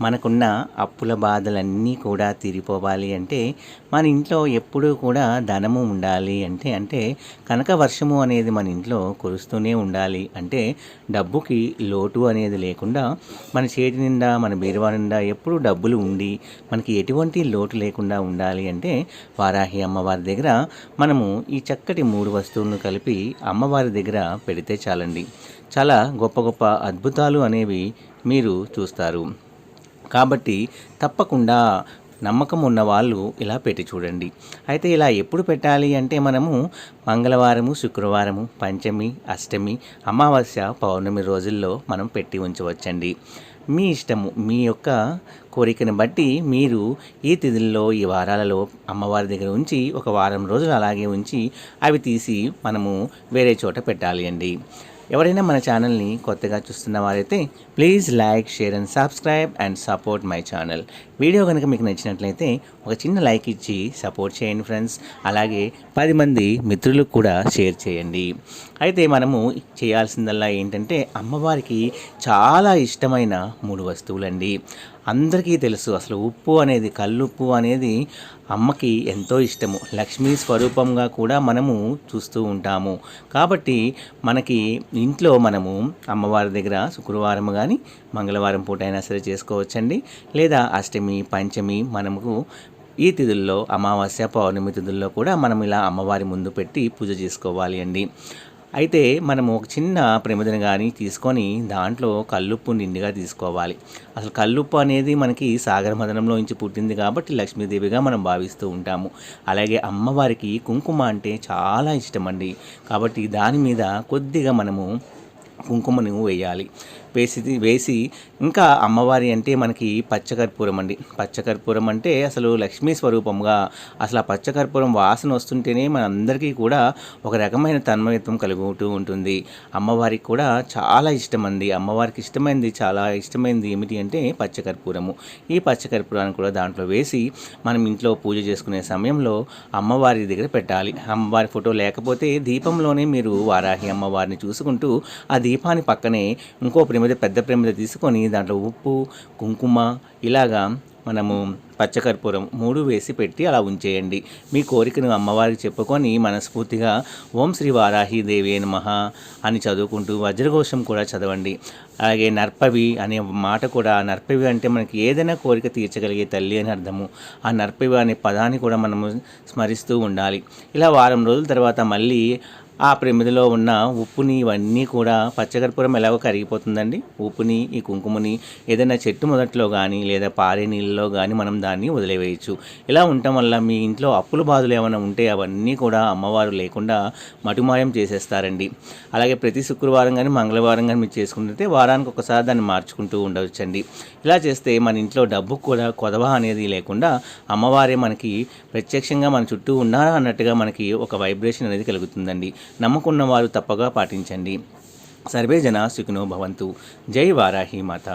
మనకున్న అప్పుల బాధలన్నీ కూడా తీరిపోవాలి అంటే మన ఇంట్లో ఎప్పుడూ కూడా ధనము ఉండాలి అంటే అంటే కనక వర్షము అనేది మన ఇంట్లో కురుస్తూనే ఉండాలి అంటే డబ్బుకి లోటు అనేది లేకుండా మన చేతి నిండా మన బీరువా నిండా ఎప్పుడూ డబ్బులు ఉండి మనకి ఎటువంటి లోటు లేకుండా ఉండాలి అంటే వారాహి అమ్మవారి దగ్గర మనము ఈ చక్కటి మూడు వస్తువులను కలిపి అమ్మవారి దగ్గర పెడితే చాలండి. చాలా గొప్ప గొప్ప అద్భుతాలు అనేవి మీరు చూస్తారు. కాబట్టి తప్పకుండా నమ్మకం ఉన్న వాళ్ళు ఇలా పెట్టి చూడండి. అయితే ఇలా ఎప్పుడు పెట్టాలి అంటే మనము మంగళవారము శుక్రవారము పంచమి అష్టమి అమావాస్య పౌర్ణమి రోజుల్లో మనం పెట్టి ఉంచవచ్చండి. మీ ఇష్టము మీ యొక్క కోరికను బట్టి మీరు ఈ తిథుల్లో ఈ వారాలలో అమ్మవారి దగ్గర ఉంచి ఒక వారం రోజులు అలాగే ఉంచి అవి తీసి మనము వేరే చోట పెట్టాలి అండి. ఎవరైనా మన ఛానల్ని కొత్తగా చూస్తున్న వారైతే please like share and subscribe and support my channel. Video కనుక మీకు నచ్చినట్లయితే ఒక చిన్న లైక్ ఇచ్చి సపోర్ట్ చేయండి ఫ్రెండ్స్. అలాగే పది మంది మిత్రులకు కూడా షేర్ చేయండి. అయితే మనము చేయాల్సిందల్లా ఏంటంటే అమ్మవారికి చాలా ఇష్టమైన మూడు వస్తువులండి. అందరికీ తెలుసు అసలు ఉప్పు అనేది కల్లుప్పు అనేది అమ్మకి ఎంతో ఇష్టము. లక్ష్మీ స్వరూపంగా కూడా మనము చూస్తూ ఉంటాము. కాబట్టి మనకి ఇంట్లో మనము అమ్మవారి దగ్గర శుక్రవారం కానీ మంగళవారం పూట అయినా సరే చేసుకోవచ్చండి. లేదా అష్టమి పంచమి మనము ఈ తిథుల్లో అమావాస్య పౌర్ణమి తిథుల్లో కూడా మనం ఇలా అమ్మవారి ముందు పెట్టి పూజ చేసుకోవాలి అండి. అయితే మనము ఒక చిన్న ప్రమిదను కానీ తీసుకొని దాంట్లో కల్లుప్పు నిండుగా తీసుకోవాలి. అసలు కల్లుప్పు అనేది మనకి సాగర మదనంలో నుంచి పుట్టింది కాబట్టి లక్ష్మీదేవిగా మనం భావిస్తూ ఉంటాము. అలాగే అమ్మవారికి కుంకుమ అంటే చాలా ఇష్టం అండి కాబట్టి దాని మీద కొద్దిగా మనము కుంకుమను వేయాలి. వేసి వేసి ఇంకా అమ్మవారి అంటే మనకి పచ్చకర్పూరం అండి. పచ్చకర్పూరం అంటే అసలు లక్ష్మీ స్వరూపంగా అసలు ఆ పచ్చకర్పూరం వాసన వస్తుంటేనే మనందరికీ కూడా ఒక రకమైన తన్మయత్వం కలుగుతూ ఉంటుంది. అమ్మవారికి కూడా చాలా ఇష్టం అండి అమ్మవారికి ఇష్టమైనది చాలా ఇష్టమైనది ఏమిటి అంటే పచ్చకర్పూరము. ఈ పచ్చకర్పూరాన్ని కూడా దాంట్లో వేసి మనం ఇంట్లో పూజ చేసుకునే సమయంలో అమ్మవారి దగ్గర పెట్టాలి. అమ్మవారి ఫోటో లేకపోతే దీపంలోనే మీరు వారాహి అమ్మవారిని చూసుకుంటూ ఆ దీపాన్ని పక్కనే ఇంకో మీద పెద్ద ప్రమిద తీసుకొని దాంట్లో ఉప్పు కుంకుమ ఇలాగా మనము పచ్చకర్పూరం మూడు వేసి పెట్టి అలా ఉంచేయండి. మీ కోరికను అమ్మవారికి చెప్పుకొని మనస్ఫూర్తిగా ఓం శ్రీ వారాహి దేవి నమః అని చదువుకుంటూ వజ్రఘోషం కూడా చదవండి. అలాగే నర్పవి అనే మాట కూడా నర్పవి అంటే మనకి ఏదైనా కోరిక తీర్చగలిగే తల్లి అని అర్థము. ఆ నర్పవి అనే పదాన్ని కూడా మనము స్మరిస్తూ ఉండాలి. ఇలా వారం రోజుల తర్వాత మళ్ళీ ఆ ప్రమిదిలో ఉన్న ఉప్పుని ఇవన్నీ కూడా పచ్చకర్పూరం ఎలాగో కరిగిపోతుందండి. ఉప్పుని ఈ కుంకుమని ఏదైనా చెట్టు మొదట్లో కానీ లేదా పారే నీళ్ళలో కానీ మనం దాన్ని వదిలేవేయచ్చు ఇలా ఉండటం వల్ల మీ ఇంట్లో అప్పుల బాధలు ఏమైనా ఉంటే అవన్నీ కూడా అమ్మవారు లేకుండా మటుమాయం చేసేస్తారండి. అలాగే ప్రతి శుక్రవారం కానీ మంగళవారం కానీ మీరు చేసుకుంటే వారానికి ఒకసారి దాన్ని మార్చుకుంటూ ఉండవచ్చండి. ఇలా చేస్తే మన ఇంట్లో డబ్బు కూడా కొదవ అనేది లేకుండా అమ్మవారే మనకి ప్రత్యక్షంగా మన చుట్టూ ఉన్నారా అన్నట్టుగా మనకి ఒక వైబ్రేషన్ అనేది కలుగుతుందండి. నమ్మకున్న వారు తప్పగా పాటించండి. సర్వే జనా సుఖినో భవంతు. జై వారాహి మాత.